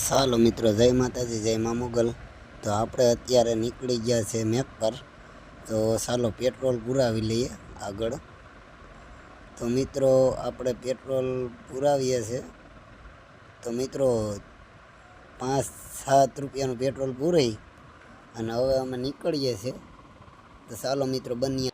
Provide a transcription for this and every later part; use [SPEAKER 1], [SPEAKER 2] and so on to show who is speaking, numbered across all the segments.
[SPEAKER 1] ચાલો મિત્રો, જય માતાજી, જય મા મુગલ. તો આપણે અત્યારે નીકળી ગયા છે મેપ પર. તો ચાલો પેટ્રોલ પુરાવી લઈએ આગળ. તો મિત્રો, આપણે પેટ્રોલ પુરાવીએ છીએ તો મિત્રો, પાંચ સાત રૂપિયાનું પેટ્રોલ પૂરાઈ અને હવે અમે નીકળીએ છીએ. તો ચાલો મિત્રો બનીએ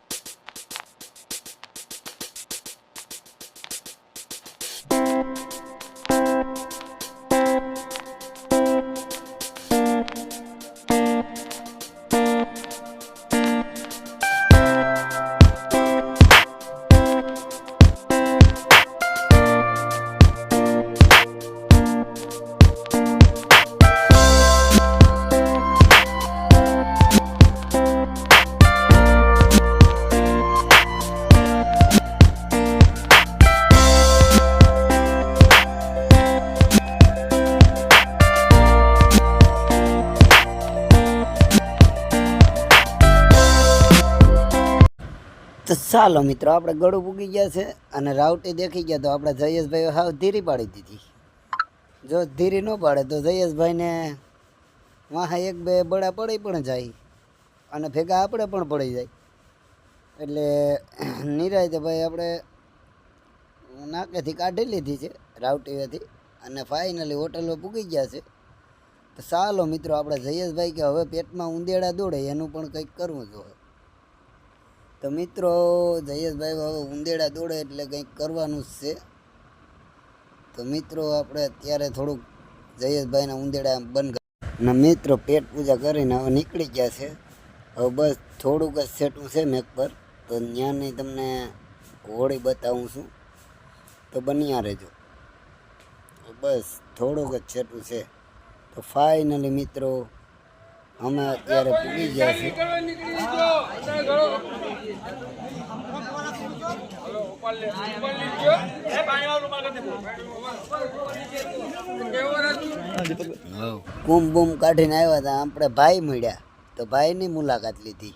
[SPEAKER 1] તો ચાલો મિત્રો, આપણે ગળું પૂગી ગયા છે અને રાવટી દેખી ગયા તો આપણે જયેશભાઈ હાવ ધીરી પાડી દીધી. જો ધીરી ન પાડે તો જયેશભાઈને વાહા એક બે બળા પડી પણ જાય અને ભેગા આપણે પણ પડી જાય. એટલે નિરાયતે ભાઈ આપણે નાકેથી કાઢી લીધી છે રાવટીએથી અને ફાઇનલી હોટલમાં પૂગી ગયા છે. તો ચાલો મિત્રો, આપણે જયેશભાઈ કે હવે પેટમાં ઉંદેડા દોડે, એનું પણ કંઈક કરવું જોઈએ. તો મિત્રો, જયેશભાઈ હવે ઉંદેડા દોડે એટલે કંઈક કરવાનું જ છે. તો મિત્રો, આપણે અત્યારે થોડુંક જયેશભાઈના ઉંદેડા બંધ ને મિત્રો, પેટ પૂજા કરીને હવે નીકળી ગયા છે. હવે બસ થોડુંક જ સેટું છે મેક પર. તો ત્યાંની તમને હોળી બતાવું છું. તો બન્યા રહેજો. બસ થોડુંક જ સેટું છે. તો ફાઇનલી મિત્રો અમે અત્યારે પૂરી ગયા છીએ. કુંભ બૂમ કાઢીને આવ્યા હતા. આપણે ભાઈ મળ્યા. તો ભાઈની મુલાકાત લીધી.